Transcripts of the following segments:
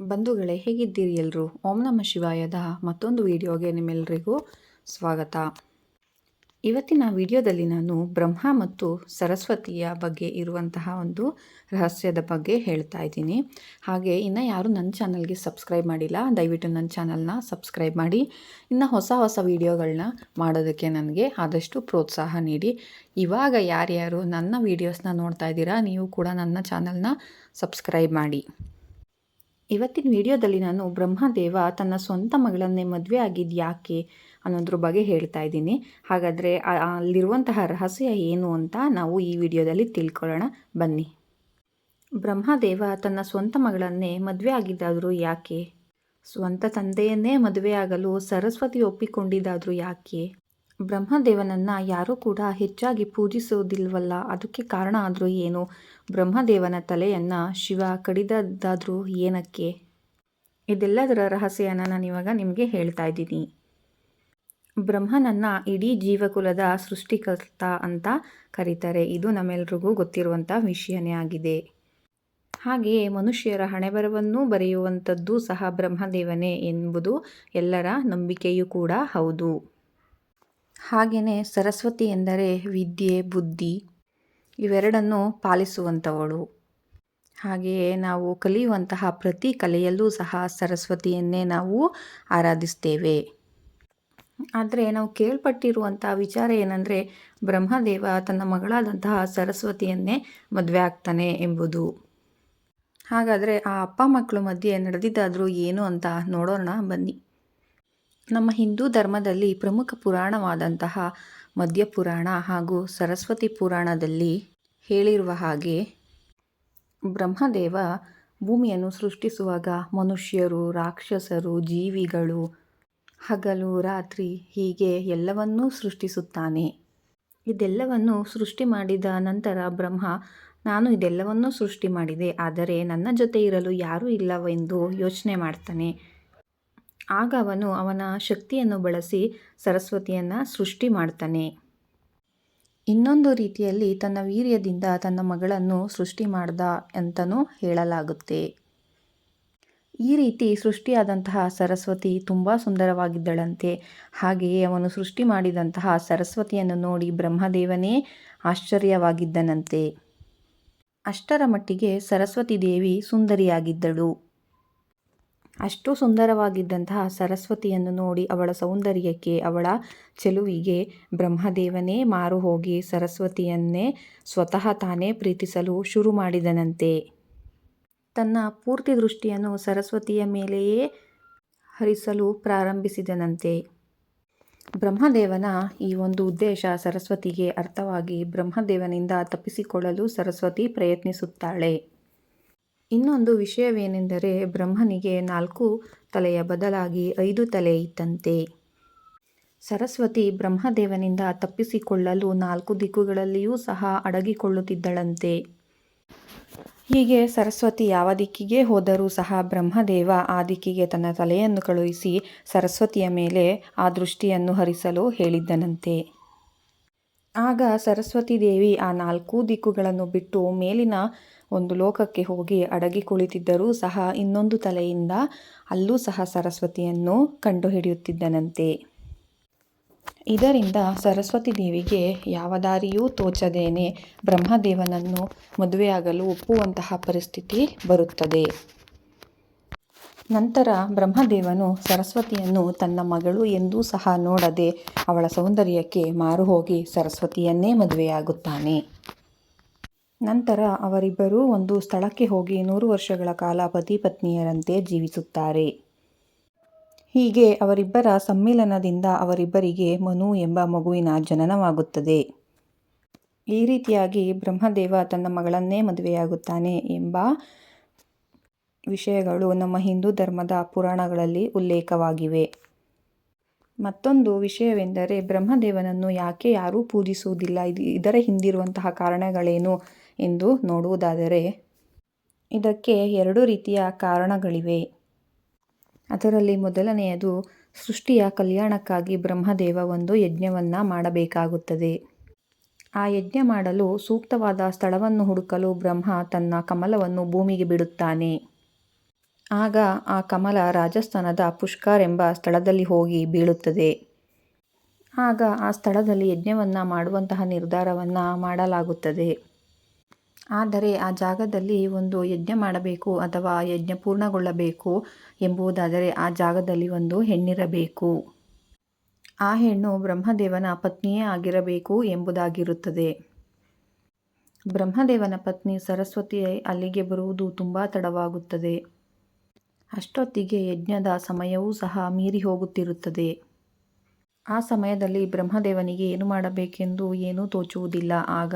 ಬಂಧುಗಳೇ, ಹೇಗಿದ್ದೀರಿ ಎಲ್ಲರೂ ಓಂ ನಮ ಶಿವಾಯದ. ಮತ್ತೊಂದು ವಿಡಿಯೋಗೆ ನಿಮ್ಮೆಲ್ಲರಿಗೂ ಸ್ವಾಗತ. ಇವತ್ತಿನ ವಿಡಿಯೋದಲ್ಲಿ ನಾನು ಬ್ರಹ್ಮ ಮತ್ತು ಸರಸ್ವತಿಯ ಬಗ್ಗೆ ಇರುವಂತಹ ಒಂದು ರಹಸ್ಯದ ಬಗ್ಗೆ ಹೇಳ್ತಾ ಇದ್ದೀನಿ. ಹಾಗೆ ಇನ್ನು ಯಾರು ನನ್ನ ಚಾನಲ್ಗೆ ಸಬ್ಸ್ಕ್ರೈಬ್ ಮಾಡಿಲ್ಲ, ದಯವಿಟ್ಟು ನನ್ನ ಚಾನಲ್ನ ಸಬ್ಸ್ಕ್ರೈಬ್ ಮಾಡಿ. ಇನ್ನು ಹೊಸ ಹೊಸ ವಿಡಿಯೋಗಳನ್ನ ಮಾಡೋದಕ್ಕೆ ನನಗೆ ಆದಷ್ಟು ಪ್ರೋತ್ಸಾಹ ನೀಡಿ. ಇವಾಗ ಯಾರ್ಯಾರು ನನ್ನ ವೀಡಿಯೋಸ್ನ ನೋಡ್ತಾ ಇದ್ದೀರಾ, ನೀವು ಕೂಡ ನನ್ನ ಚಾನಲ್ನ ಸಬ್ಸ್ಕ್ರೈಬ್ ಮಾಡಿ. ಇವತ್ತಿನ ವಿಡಿಯೋದಲ್ಲಿ ನಾನು ಬ್ರಹ್ಮದೇವ ತನ್ನ ಸ್ವಂತ ಮಗಳನ್ನೇ ಮದುವೆ ಆಗಿದ್ದು ಯಾಕೆ ಅನ್ನೋದ್ರ ಬಗ್ಗೆ ಹೇಳ್ತಾ ಇದ್ದೀನಿ. ಹಾಗಾದರೆ ಅಲ್ಲಿರುವಂತಹ ರಹಸ್ಯ ಏನು ಅಂತ ನಾವು ಈ ವಿಡಿಯೋದಲ್ಲಿ ತಿಳ್ಕೊಳ್ಳೋಣ. ಬನ್ನಿ. ಬ್ರಹ್ಮದೇವ ತನ್ನ ಸ್ವಂತ ಮಗಳನ್ನೇ ಮದುವೆ ಆಗಿದ್ದಾದರೂ ಯಾಕೆ? ಸ್ವಂತ ತಂದೆಯನ್ನೇ ಮದುವೆಯಾಗಲು ಸರಸ್ವತಿ ಒಪ್ಪಿಕೊಂಡಿದ್ದಾದರೂ ಯಾಕೆ? ಬ್ರಹ್ಮದೇವನನ್ನು ಯಾರೂ ಕೂಡ ಹೆಚ್ಚಾಗಿ ಪೂಜಿಸೋದಿಲ್ವಲ್ಲ, ಅದಕ್ಕೆ ಕಾರಣ ಆದರೂ ಏನು? ಬ್ರಹ್ಮದೇವನ ತಲೆಯನ್ನು ಶಿವ ಕಡಿದದ್ದಾದರೂ ಏನಕ್ಕೆ? ಇದೆಲ್ಲದರ ರಹಸ್ಯನ ನಾನು ಇವಾಗ ನಿಮಗೆ ಹೇಳ್ತಾ ಇದ್ದೀನಿ. ಬ್ರಹ್ಮನನ್ನು ಇಡೀ ಜೀವಕುಲದ ಸೃಷ್ಟಿಕರ್ತ ಅಂತ ಕರೀತಾರೆ. ಇದು ನಮ್ಮೆಲ್ರಿಗೂ ಗೊತ್ತಿರುವಂಥ ವಿಷಯನೇ ಆಗಿದೆ. ಹಾಗೆಯೇ ಮನುಷ್ಯರ ಹಣೆಬರವನ್ನೂ ಬರೆಯುವಂಥದ್ದು ಸಹ ಬ್ರಹ್ಮದೇವನೇ ಎಂಬುದು ಎಲ್ಲರ ನಂಬಿಕೆಯೂ ಕೂಡ ಹೌದು. ಹಾಗೆಯೇ ಸರಸ್ವತಿ ಎಂದರೆ ವಿದ್ಯೆ, ಬುದ್ಧಿ ಇವೆರಡನ್ನು ಪಾಲಿಸುವಂಥವಳು. ಹಾಗೆಯೇ ನಾವು ಕಲಿಯುವಂತಹ ಪ್ರತಿ ಕಲೆಯಲ್ಲೂ ಸಹ ಸರಸ್ವತಿಯನ್ನೇ ನಾವು ಆರಾಧಿಸ್ತೇವೆ. ಆದರೆ ನಾವು ಕೇಳ್ಪಟ್ಟಿರುವಂಥ ವಿಚಾರ ಏನಂದರೆ ಬ್ರಹ್ಮದೇವ ತನ್ನ ಮಗಳಾದಂತಹ ಸರಸ್ವತಿಯನ್ನೇ ಮದುವೆ ಆಗ್ತಾನೆ ಎಂಬುದು. ಹಾಗಾದರೆ ಆ ಅಪ್ಪ ಮಕ್ಕಳ ಮಧ್ಯೆ ನಡೆದಿದ್ದಾದರೂ ಏನು ಅಂತ ನೋಡೋಣ ಬನ್ನಿ. ನಮ್ಮ ಹಿಂದೂ ಧರ್ಮದಲ್ಲಿ ಪ್ರಮುಖ ಪುರಾಣವಾದಂತಹ ಮಧ್ಯಪುರಾಣ ಹಾಗೂ ಸರಸ್ವತಿ ಪುರಾಣದಲ್ಲಿ ಹೇಳಿರುವ ಹಾಗೆ ಬ್ರಹ್ಮದೇವ ಭೂಮಿಯನ್ನು ಸೃಷ್ಟಿಸುವಾಗ ಮನುಷ್ಯರು, ರಾಕ್ಷಸರು, ಜೀವಿಗಳು, ಹಗಲು, ರಾತ್ರಿ ಹೀಗೆ ಎಲ್ಲವನ್ನೂ ಸೃಷ್ಟಿಸುತ್ತಾನೆ. ಇದೆಲ್ಲವನ್ನು ಸೃಷ್ಟಿ ಮಾಡಿದ ನಂತರ ಬ್ರಹ್ಮ, ನಾನು ಇದೆಲ್ಲವನ್ನೂ ಸೃಷ್ಟಿ ಮಾಡಿದೆ, ಆದರೆ ನನ್ನ ಜೊತೆ ಇರಲು ಯಾರೂ ಇಲ್ಲವೆಂದು ಯೋಚನೆ ಮಾಡ್ತಾನೆ. ಆಗ ಅವನು ಅವನ ಶಕ್ತಿಯನ್ನು ಬಳಸಿ ಸರಸ್ವತಿಯನ್ನು ಸೃಷ್ಟಿ ಮಾಡ್ತಾನೆ. ಇನ್ನೊಂದು ರೀತಿಯಲ್ಲಿ ತನ್ನ ವೀರ್ಯದಿಂದ ತನ್ನ ಮಗಳನ್ನು ಸೃಷ್ಟಿ ಮಾಡ್ದ ಅಂತಲೂ ಹೇಳಲಾಗುತ್ತೆ. ಈ ರೀತಿ ಸೃಷ್ಟಿಯಾದಂತಹ ಸರಸ್ವತಿ ತುಂಬ ಸುಂದರವಾಗಿದ್ದಳಂತೆ. ಹಾಗೆಯೇ ಅವನು ಸೃಷ್ಟಿ ಮಾಡಿದಂತಹ ಸರಸ್ವತಿಯನ್ನು ನೋಡಿ ಬ್ರಹ್ಮದೇವನೇ ಆಶ್ಚರ್ಯವಾಗಿದ್ದನಂತೆ. ಅಷ್ಟರ ಮಟ್ಟಿಗೆ ಸರಸ್ವತಿ ದೇವಿ ಸುಂದರಿಯಾಗಿದ್ದಳು. ಅಷ್ಟು ಸುಂದರವಾಗಿದ್ದಂತಹ ಸರಸ್ವತಿಯನ್ನು ನೋಡಿ ಅವಳ ಸೌಂದರ್ಯಕ್ಕೆ, ಅವಳ ಚೆಲುವಿಗೆ ಬ್ರಹ್ಮದೇವನೇ ಮಾರು ಹೋಗಿ ಸರಸ್ವತಿಯನ್ನೇ ಸ್ವತಃ ತಾನೇ ಪ್ರೀತಿಸಲು ಶುರು ಮಾಡಿದನಂತೆ. ತನ್ನ ಪೂರ್ತಿ ದೃಷ್ಟಿಯನ್ನು ಸರಸ್ವತಿಯ ಮೇಲೆಯೇ ಹರಿಸಲು ಪ್ರಾರಂಭಿಸಿದನಂತೆ. ಬ್ರಹ್ಮದೇವನ ಈ ಒಂದು ಉದ್ದೇಶ ಸರಸ್ವತಿಗೆ ಅರ್ಥವಾಗಿ ಬ್ರಹ್ಮದೇವನಿಂದ ತಪ್ಪಿಸಿಕೊಳ್ಳಲು ಸರಸ್ವತಿ ಪ್ರಯತ್ನಿಸುತ್ತಾಳೆ. ಇನ್ನೊಂದು ವಿಷಯವೇನೆಂದರೆ ಬ್ರಹ್ಮನಿಗೆ ನಾಲ್ಕು ತಲೆಯ ಬದಲಾಗಿ ಐದು ತಲೆ ಇತ್ತಂತೆ. ಸರಸ್ವತಿ ಬ್ರಹ್ಮದೇವನಿಂದ ತಪ್ಪಿಸಿಕೊಳ್ಳಲು ನಾಲ್ಕು ದಿಕ್ಕುಗಳಲ್ಲಿಯೂ ಸಹ ಅಡಗಿಕೊಳ್ಳುತ್ತಿದ್ದಳಂತೆ. ಹೀಗೆ ಸರಸ್ವತಿ ಯಾವ ದಿಕ್ಕಿಗೆ ಹೋದರೂ ಸಹ ಬ್ರಹ್ಮದೇವ ಆ ದಿಕ್ಕಿಗೆ ತನ್ನ ತಲೆಯನ್ನು ಕಳುಹಿಸಿ ಸರಸ್ವತಿಯ ಮೇಲೆ ಆ ದೃಷ್ಟಿಯನ್ನು ಹರಿಸಲು ಹೇಳಿದ್ದನಂತೆ. ಆಗ ಸರಸ್ವತಿ ದೇವಿ ಆ ನಾಲ್ಕು ದಿಕ್ಕುಗಳನ್ನು ಬಿಟ್ಟು ಮೇಲಿನ ಒಂದು ಲೋಕಕ್ಕೆ ಹೋಗಿ ಅಡಗಿ ಕುಳಿತಿದ್ದರೂ ಸಹ ಇನ್ನೊಂದು ತಲೆಯಿಂದ ಅಲ್ಲೂ ಸಹ ಸರಸ್ವತಿಯನ್ನು ಕಂಡುಹಿಡಿಯುತ್ತಿದ್ದನಂತೆ. ಇದರಿಂದ ಸರಸ್ವತಿ ದೇವಿಗೆ ಯಾವ ದಾರಿಯೂ ತೋಚದೇನೆ ಬ್ರಹ್ಮದೇವನನ್ನು ಮದುವೆಯಾಗಲು ಒಪ್ಪುವಂತಹ ಪರಿಸ್ಥಿತಿ ಬರುತ್ತದೆ. ನಂತರ ಬ್ರಹ್ಮದೇವನು ಸರಸ್ವತಿಯನ್ನು ತನ್ನ ಮಗಳು ಎಂದೂ ಸಹ ನೋಡದೆ ಅವಳ ಸೌಂದರ್ಯಕ್ಕೆ ಮಾರು ಹೋಗಿ ಸರಸ್ವತಿಯನ್ನೇ ಮದುವೆಯಾಗುತ್ತಾನೆ. ನಂತರ ಅವರಿಬ್ಬರೂ ಒಂದು ಸ್ಥಳಕ್ಕೆ ಹೋಗಿ ನೂರು ವರ್ಷಗಳ ಕಾಲ ಪತಿ ಪತ್ನಿಯರಂತೆ ಜೀವಿಸುತ್ತಾರೆ. ಹೀಗೆ ಅವರಿಬ್ಬರ ಸಮ್ಮಿಲನದಿಂದ ಅವರಿಬ್ಬರಿಗೆ ಮನು ಎಂಬ ಮಗುವಿನ ಜನನವಾಗುತ್ತದೆ. ಈ ರೀತಿಯಾಗಿ ಬ್ರಹ್ಮದೇವ ತನ್ನ ಮಗಳನ್ನೇ ಮದುವೆಯಾಗುತ್ತಾನೆ ಎಂಬ ವಿಷಯಗಳು ನಮ್ಮ ಹಿಂದೂ ಧರ್ಮದ ಪುರಾಣಗಳಲ್ಲಿ ಉಲ್ಲೇಖವಾಗಿವೆ. ಮತ್ತೊಂದು ವಿಷಯವೆಂದರೆ ಬ್ರಹ್ಮದೇವನನ್ನು ಯಾಕೆ ಯಾರೂ ಪೂಜಿಸುವುದಿಲ್ಲ? ಇದು ಇದರ ಹಿಂದಿರುವಂತಹ ಕಾರಣಗಳೇನು ಎಂದು ನೋಡುವುದಾದರೆ, ಇದಕ್ಕೆ ಎರಡು ರೀತಿಯ ಕಾರಣಗಳಿವೆ. ಅದರಲ್ಲಿ ಮೊದಲನೆಯದು, ಸೃಷ್ಟಿಯ ಕಲ್ಯಾಣಕ್ಕಾಗಿ ಬ್ರಹ್ಮದೇವ ಒಂದು ಯಜ್ಞವನ್ನು ಮಾಡಬೇಕಾಗುತ್ತದೆ. ಆ ಯಜ್ಞ ಮಾಡಲು ಸೂಕ್ತವಾದ ಸ್ಥಳವನ್ನು ಹುಡುಕಲು ಬ್ರಹ್ಮ ತನ್ನ ಕಮಲವನ್ನು ಭೂಮಿಗೆ ಬಿಡುತ್ತಾನೆ. ಆಗ ಆ ಕಮಲ ರಾಜಸ್ಥಾನದ ಪುಷ್ಕರ್ ಎಂಬ ಸ್ಥಳದಲ್ಲಿ ಹೋಗಿ ಬೀಳುತ್ತದೆ. ಆಗ ಆ ಸ್ಥಳದಲ್ಲಿ ಯಜ್ಞವನ್ನು ಮಾಡುವಂತಹ ನಿರ್ಧಾರವನ್ನು ಮಾಡಲಾಗುತ್ತದೆ. ಆದರೆ ಆ ಜಾಗದಲ್ಲಿ ಒಂದು ಯಜ್ಞ ಮಾಡಬೇಕು ಅಥವಾ ಯಜ್ಞ ಪೂರ್ಣಗೊಳ್ಳಬೇಕು ಎಂಬುದಾದರೆ ಆ ಜಾಗದಲ್ಲಿ ಒಂದು ಹೆಣ್ಣಿರಬೇಕು. ಆ ಹೆಣ್ಣು ಬ್ರಹ್ಮದೇವನ ಪತ್ನಿಯೇ ಆಗಿರಬೇಕು ಎಂಬುದಾಗಿರುತ್ತದೆ. ಬ್ರಹ್ಮದೇವನ ಪತ್ನಿ ಸರಸ್ವತಿ ಅಲ್ಲಿಗೆ ಬರುವುದು ತುಂಬ ತಡವಾಗುತ್ತದೆ. ಅಷ್ಟೊತ್ತಿಗೆ ಯಜ್ಞದ ಸಮಯವೂ ಸಹ ಮೀರಿ ಹೋಗುತ್ತಿರುತ್ತದೆ. ಆ ಸಮಯದಲ್ಲಿ ಬ್ರಹ್ಮದೇವನಿಗೆ ಏನು ಮಾಡಬೇಕೆಂದು ಏನೂ ತೋಚುವುದಿಲ್ಲ. ಆಗ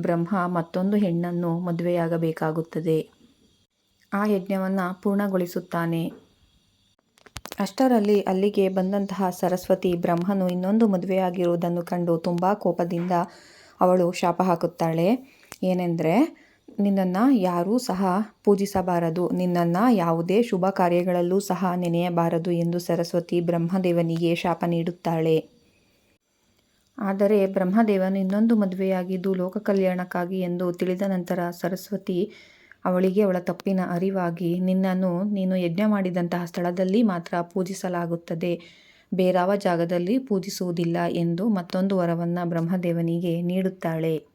ಬ್ರಹ್ಮ ಮತ್ತೊಂದು ಹೆಣ್ಣನ್ನು ಮದುವೆಯಾಗಬೇಕಾಗುತ್ತದೆ. ಆ ಯಜ್ಞವನ್ನು ಪೂರ್ಣಗೊಳಿಸುತ್ತಾನೆ. ಅಷ್ಟರಲ್ಲಿ ಅಲ್ಲಿಗೆ ಬಂದಂತಹ ಸರಸ್ವತಿ ಬ್ರಹ್ಮನು ಇನ್ನೊಂದು ಮದುವೆಯಾಗಿರುವುದನ್ನು ಕಂಡು ತುಂಬ ಕೋಪದಿಂದ ಅವಳು ಶಾಪ ಹಾಕುತ್ತಾಳೆ. ಏನೆಂದರೆ ನಿನ್ನನ್ನು ಯಾರೂ ಸಹ ಪೂಜಿಸಬಾರದು. ನಿನ್ನನ್ನು ಯಾವುದೇ ಶುಭ ಕಾರ್ಯಗಳಲ್ಲೂ ಸಹ ನೆನೆಯಬಾರದು ಎಂದು ಸರಸ್ವತಿ ಬ್ರಹ್ಮದೇವನಿಗೆ ಶಾಪ ನೀಡುತ್ತಾಳೆ. ಆದರೆ ಬ್ರಹ್ಮದೇವನು ಇನ್ನೊಂದು ಮದುವೆಯಾಗಿದ್ದು ಲೋಕ ಕಲ್ಯಾಣಕ್ಕಾಗಿ ಎಂದು ತಿಳಿದ ನಂತರ ಸರಸ್ವತಿ ಅವಳಿಗೆ ಅವಳ ತಪ್ಪಿನ ಅರಿವಾಗಿ, ನಿನ್ನನ್ನು ನೀನು ಯಜ್ಞ ಮಾಡಿದಂತಹ ಸ್ಥಳದಲ್ಲಿ ಮಾತ್ರ ಪೂಜಿಸಲಾಗುತ್ತದೆ. ಬೇರಾವ ಜಾಗದಲ್ಲಿ ಪೂಜಿಸುವುದಿಲ್ಲ ಎಂದು ಮತ್ತೊಂದು ವರವನ್ನು ಬ್ರಹ್ಮದೇವನಿಗೆ ನೀಡುತ್ತಾಳೆ.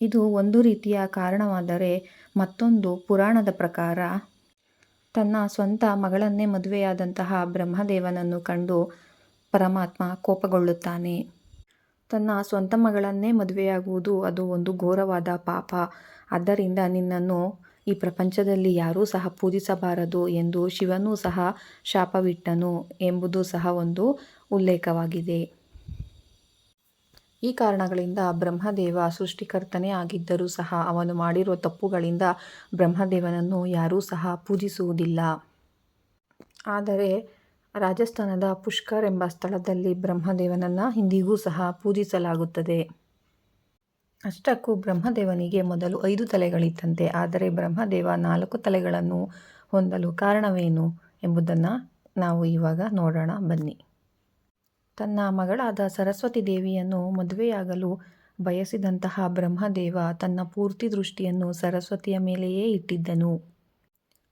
ಇದು ಒಂದು ರೀತಿಯ ಕಾರಣವಾದರೆ ಮತ್ತೊಂದು ಪುರಾಣದ ಪ್ರಕಾರ ತನ್ನ ಸ್ವಂತ ಮಗಳನ್ನೇ ಮದುವೆಯಾದಂತಹ ಬ್ರಹ್ಮದೇವನನ್ನು ಕಂಡು ಪರಮಾತ್ಮ ಕೋಪಗೊಳ್ಳುತ್ತಾನೆ. ತನ್ನ ಸ್ವಂತ ಮಗಳನ್ನೇ ಮದುವೆಯಾಗುವುದು ಅದು ಒಂದು ಘೋರವಾದ ಪಾಪ. ಆದ್ದರಿಂದ ನಿನ್ನನ್ನು ಈ ಪ್ರಪಂಚದಲ್ಲಿ ಯಾರೂ ಸಹ ಪೂಜಿಸಬಾರದು ಎಂದು ಶಿವನೂ ಸಹ ಶಾಪವಿಟ್ಟನು ಎಂಬುದು ಸಹ ಒಂದು ಉಲ್ಲೇಖವಾಗಿದೆ. ಈ ಕಾರಣಗಳಿಂದ ಬ್ರಹ್ಮದೇವ ಸೃಷ್ಟಿಕರ್ತನೇ ಆಗಿದ್ದರೂ ಸಹ ಅವನು ಮಾಡಿರುವ ತಪ್ಪುಗಳಿಂದ ಬ್ರಹ್ಮದೇವನನ್ನು ಯಾರೂ ಸಹ ಪೂಜಿಸುವುದಿಲ್ಲ. ಆದರೆ ರಾಜಸ್ಥಾನದ ಪುಷ್ಕರ್ ಎಂಬ ಸ್ಥಳದಲ್ಲಿ ಬ್ರಹ್ಮದೇವನನ್ನು ಇಂದಿಗೂ ಸಹ ಪೂಜಿಸಲಾಗುತ್ತದೆ. ಅಷ್ಟಕ್ಕೂ ಬ್ರಹ್ಮದೇವನಿಗೆ ಮೊದಲು ಐದು ತಲೆಗಳಿತ್ತಂತೆ. ಆದರೆ ಬ್ರಹ್ಮದೇವ ನಾಲ್ಕು ತಲೆಗಳನ್ನು ಹೊಂದಲು ಕಾರಣವೇನು ಎಂಬುದನ್ನು ನಾವು ಇವಾಗ ನೋಡೋಣ. ಬನ್ನಿ. ತನ್ನ ಮಗಳಾದ ಸರಸ್ವತಿ ದೇವಿಯನ್ನು ಮದುವೆಯಾಗಲು ಬಯಸಿದಂತಹ ಬ್ರಹ್ಮದೇವ ತನ್ನ ಪೂರ್ತಿ ದೃಷ್ಟಿಯನ್ನು ಸರಸ್ವತಿಯ ಮೇಲೆಯೇ ಇಟ್ಟಿದ್ದನು.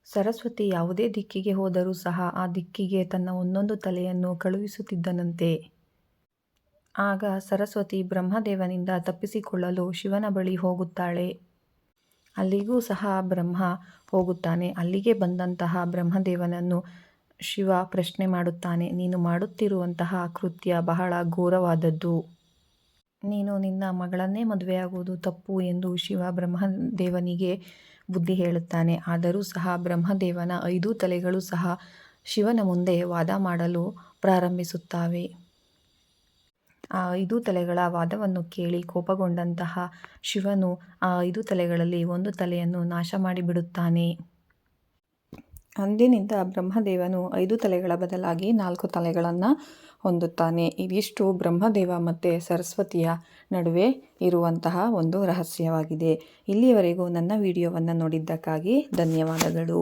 ಸರಸ್ವತಿ ಯಾವುದೇ ದಿಕ್ಕಿಗೆ ಹೋದರೂ ಸಹ ಆ ದಿಕ್ಕಿಗೆ ತನ್ನ ಒಂದೊಂದು ತಲೆಯನ್ನು ಕಳುಹಿಸುತ್ತಿದ್ದನಂತೆ. ಆಗ ಸರಸ್ವತಿ ಬ್ರಹ್ಮದೇವನಿಂದ ತಪ್ಪಿಸಿಕೊಳ್ಳಲು ಶಿವನ ಬಳಿ ಹೋಗುತ್ತಾಳೆ. ಅಲ್ಲಿಗೂ ಸಹ ಬ್ರಹ್ಮ ಹೋಗುತ್ತಾನೆ. ಅಲ್ಲಿಗೆ ಬಂದಂತಹ ಬ್ರಹ್ಮದೇವನನ್ನು ಶಿವ ಪ್ರಶ್ನೆ ಮಾಡುತ್ತಾನೆ, ನೀನು ಮಾಡುತ್ತಿರುವಂತಹ ಕೃತ್ಯ ಬಹಳ ಘೋರವಾದದ್ದು. ನೀನು ನಿನ್ನ ಮಗಳನ್ನೇ ಮದುವೆಯಾಗುವುದು ತಪ್ಪು ಎಂದು ಶಿವ ಬ್ರಹ್ಮದೇವನಿಗೆ ಬುದ್ಧಿ ಹೇಳುತ್ತಾನೆ. ಆದರೂ ಸಹ ಬ್ರಹ್ಮದೇವನ ಐದು ತಲೆಗಳು ಸಹ ಶಿವನ ಮುಂದೆ ವಾದ ಮಾಡಲು ಪ್ರಾರಂಭಿಸುತ್ತವೆ. ಆ ಐದು ತಲೆಗಳ ವಾದವನ್ನು ಕೇಳಿ ಕೋಪಗೊಂಡಂತಹ ಶಿವನು ಆ ಐದು ತಲೆಗಳಲ್ಲಿ ಒಂದು ತಲೆಯನ್ನು ನಾಶ ಮಾಡಿಬಿಡುತ್ತಾನೆ ಅಂದಿನಿಂದ ಬ್ರಹ್ಮದೇವನು ಐದು ತಲೆಗಳ ಬದಲಾಗಿ ನಾಲ್ಕು ತಲೆಗಳನ್ನು ಹೊಂದುತ್ತಾನೆ. ಇದಿಷ್ಟು ಬ್ರಹ್ಮದೇವ ಮತ್ತು ಸರಸ್ವತಿಯ ನಡುವೆ ಇರುವಂತಹ ಒಂದು ರಹಸ್ಯವಾಗಿದೆ. ಇಲ್ಲಿಯವರೆಗೂ ನನ್ನ ವಿಡಿಯೋವನ್ನು ನೋಡಿದ್ದಕ್ಕಾಗಿ ಧನ್ಯವಾದಗಳು.